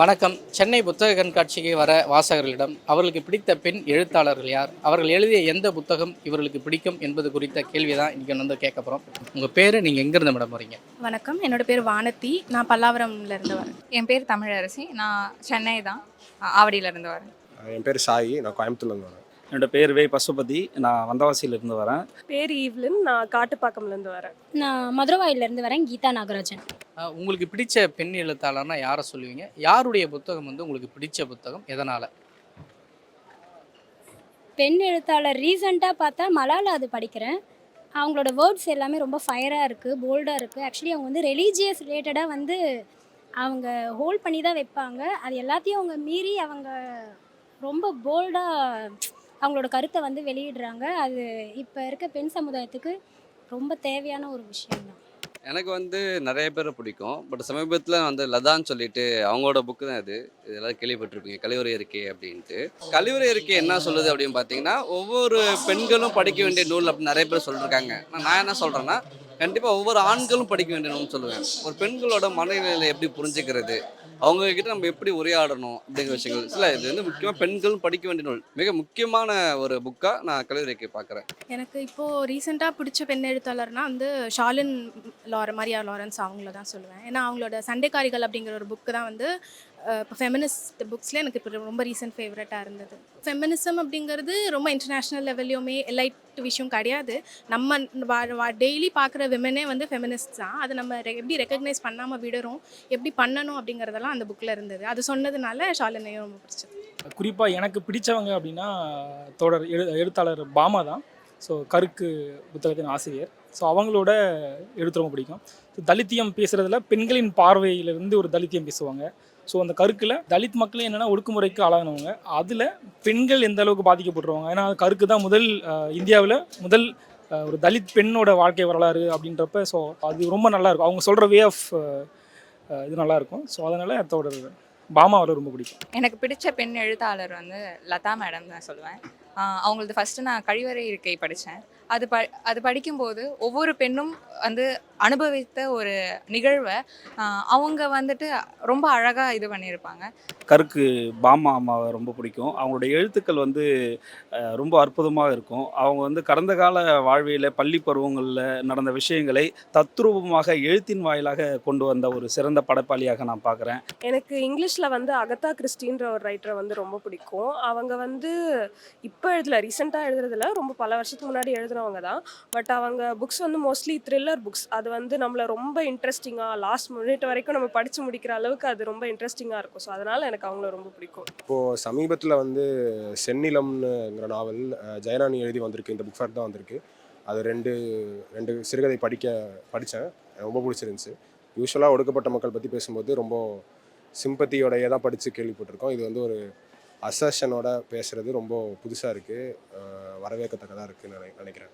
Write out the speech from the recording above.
வணக்கம். சென்னை புத்தக கண்காட்சிக்கு வர வாசகர்களிடம் அவர்களுக்கு பிடித்த பெண் எழுத்தாளர்கள் யார்? அவர்கள் எழுதிய எந்த புத்தகம் இவர்களுக்கு பிடிக்கும் என்பது குறித்த கேள்வி தான் இன்றைக்கி வந்து கேட்க போகிறோம் உங்கள் பேர் நீங்கள் எங்கேருந்து மேடம் வரீங்க? வணக்கம். என்னோட பேர் வானதி. நான் பல்லாவரம்ல இருந்து வரேன். என் பேர் தமிழரசி. நான் சென்னை தான். ஆவடியிலேருந்து வரேன். என் பேர் சாயி. நான் கோயம்புத்தூர்லேருந்து வரேன். என்னோட பேர் வே பசுபதி. நான் வந்தவாசியிலிருந்து வரேன். பேர் ஈவ்லின் நான் காட்டுப்பாக்கம்லேருந்து வரேன். நான் மதுரவாயிலிருந்து வரேன். கீதா நாகராஜன். உங்களுக்கு பிடிச்ச பெண் எழுத்தாளர்னா யாரை சொல்லுவீங்க? யாருடைய புத்தகம் வந்து உங்களுக்கு பிடிச்ச புத்தகம்? எதனால்? பெண் எழுத்தாளர் ரீசெண்டாக பார்த்தா மலாலா அது படிக்கிறேன். அவங்களோட வேர்ட்ஸ் எல்லாமே ரொம்ப ஃபயராக இருக்குது போல்டாக இருக்குது ஆக்சுவலி அவங்க வந்து ரிலீஜியஸ் ரிலேட்டடாக வந்து அவங்க ஹோல்ட் பண்ணி தான் வைப்பாங்க. அது எல்லாத்தையும் அவங்க மீறி அவங்க ரொம்ப போல்டாக அவங்களோட கருத்தை வந்து வெளியிடுறாங்க. அது இப்போ இருக்க பெண் சமுதாயத்துக்கு ரொம்ப தேவையான ஒரு விஷயம் தான் எனக்கு வந்து நிறைய பேரை பிடிக்கும். பட் சமீபத்தில் வந்து லதான்னு சொல்லிட்டு அவங்களோட புக்கு தான் இது. இதெல்லாம் கேள்விப்பட்டிருப்பீங்க. கழிவுறை இருக்கே அப்படின்ட்டு. கழிவுறை இருக்கே என்ன சொல்லுது அப்படின்னு பார்த்தீங்கன்னா ஒவ்வொரு பெண்களும் படிக்க வேண்டிய நூல் அப்படின்னு நிறைய பேர் சொல்லியிருக்காங்க நான் என்ன சொல்கிறேன்னா கண்டிப்பாக ஒவ்வொரு ஆண்களும் படிக்க வேண்டிய நூல்னு சொல்லுவேன். ஒரு பெண்களோட மனநிலையை எப்படி புரிஞ்சுக்கிறது? அவங்க கிட்ட நம்ம எப்படி உரையாடணும் அப்படிங்கிற விஷயங்கள். இல்லை இது வந்து முக்கியமாக பெண்களும் படிக்க வேண்டிய நூல். மிக முக்கியமான ஒரு புக்காக நான் கழிவுறைக்கு பார்க்குறேன். எனக்கு இப்போது ரீசெண்டாக பிடிச்ச பெண் எழுத்தாளர்னா வந்து ஷாலின் லார மரியா லாரன்ஸ் அவங்கள தான் சொல்லுவேன். ஏன்னா அவங்களோட சண்டைக்காரிகள் அப்படிங்கிற ஒரு புக்கு தான் வந்து இப்போ ஃபெமினிஸ்ட் புக்ஸில் எனக்கு இப்போ ரொம்ப ரீசெண்ட் ஃபேவரட்டாக இருந்தது. ஃபெமினிசம் அப்படிங்கிறது ரொம்ப இன்டர்நேஷ்னல் லெவல்லையுமே லைட் விஷயம் கிடையாது. நம்ம டெய்லி பார்க்குற விமனே வந்து ஃபெமினிஸ்ட் தான். அதை நம்ம எப்படி ரெக்கக்னைஸ் பண்ணாமல் விடுறோம் எப்படி பண்ணணும் அப்படிங்கிறதெல்லாம் அந்த புக்கில் இருந்தது. அது சொன்னதுனால ஷாலினையும் ரொம்ப பிடிச்சது. குறிப்பாக எனக்கு பிடிச்சவங்க அப்படின்னா தொடர் எழு எழுத்தாளர் பாமா தான். ஸோ கருக்கு புத்தகத்தின் ஆசிரியர். ஸோ அவங்களோட எழுத்து ரொம்ப பிடிக்கும். ஸோ தலித்தியம் பேசுகிறதுல பெண்களின் பார்வையிலிருந்து ஒரு தலித்தியம் பேசுவாங்க. ஸோ அந்த கருக்கில் தலித் மக்களே என்னென்னா ஒடுக்குமுறைக்கு ஆளானவங்க. அதில் பெண்கள் எந்த அளவுக்கு பாதிக்கப்படுறவங்க ஏன்னா கருக்கு தான் முதல் இந்தியாவில் முதல் ஒரு தலித் பெண்ணோட வாழ்க்கை வரலாறு அப்படின்றப்ப ஸோ அது ரொம்ப நல்லாயிருக்கும் அவங்க சொல்கிற வே ஆஃப் இது நல்லாயிருக்கும் ஸோ அதனால் அதோட பாமா அவரை ரொம்ப பிடிக்கும். எனக்கு பிடிச்ச பெண் எழுத்தாளர் வந்து லதா மேடம் தான் சொல்லுவேன். அவங்களது ஃபஸ்ட்டு நான் கழிவறை இருக்கை படித்தேன் அது ப அது படிக்கும்போது ஒவ்வொரு பெண்ணும் வந்து அனுபவித்த ஒரு நிகழ்வை அவங்க வந்துட்டு ரொம்ப அழகாக இது பண்ணியிருப்பாங்க. கருக்கு பாமா அம்மாவை ரொம்ப பிடிக்கும். அவங்களோட எழுத்துக்கள் வந்து ரொம்ப அற்புதமாக இருக்கும். அவங்க வந்து கடந்த கால வாழ்வியல பள்ளி பருவங்களில் நடந்த விஷயங்களை தத்ரூபமாக எழுத்தின் வாயிலாக கொண்டு வந்த ஒரு சிறந்த படைப்பாளியாக நான் பார்க்குறேன் எனக்கு இங்கிலீஷில் வந்து அகதா கிறிஸ்டின்ற ஒரு ரைட்டரை வந்து ரொம்ப பிடிக்கும். அவங்க வந்து இப்போ எழுதல ரீசெண்டாக எழுதுறதுல ரொம்ப பல வருஷத்துக்கு முன்னாடி எழுதுனவங்க தான். பட் அவங்க புக்ஸ் வந்து மோஸ்ட்லி த்ரில்லர் புக்ஸ் அது வந்து நம்மளை ரொம்ப இன்ட்ரெஸ்டிங்காக லாஸ்ட் மினிட் வரைக்கும் நம்ம படித்து முடிக்கிற அளவுக்கு அது ரொம்ப இன்ட்ரெஸ்டிங்காக இருக்கும். ஸோ அதனால் எனக்கு அவங்கள ரொம்ப பிடிக்கும். இப்போது சமீபத்தில் வந்து செந்நிலம்னுங்கிற நாவல் ஜெயராணி எழுதி வந்திருக்கு. இந்த புக் ஃபேர் தான் வந்திருக்கு. அது ரெண்டு ரெண்டு சிறுகதை படிக்க படித்தேன் ரொம்ப பிடிச்சிருந்துச்சு. யூஸ்வலாக ஒடுக்கப்பட்ட மக்கள் பற்றி பேசும்போது ரொம்ப சிம்பத்தியோடையே தான் படித்து கேள்விப்பட்டிருக்கோம். இது வந்து ஒரு அசர்ஷனோட பேசுகிறது ரொம்ப புதுசாக இருக்குது வரவேற்கத்தக்கதாக இருக்குதுன்னு நினைக்கிறேன்.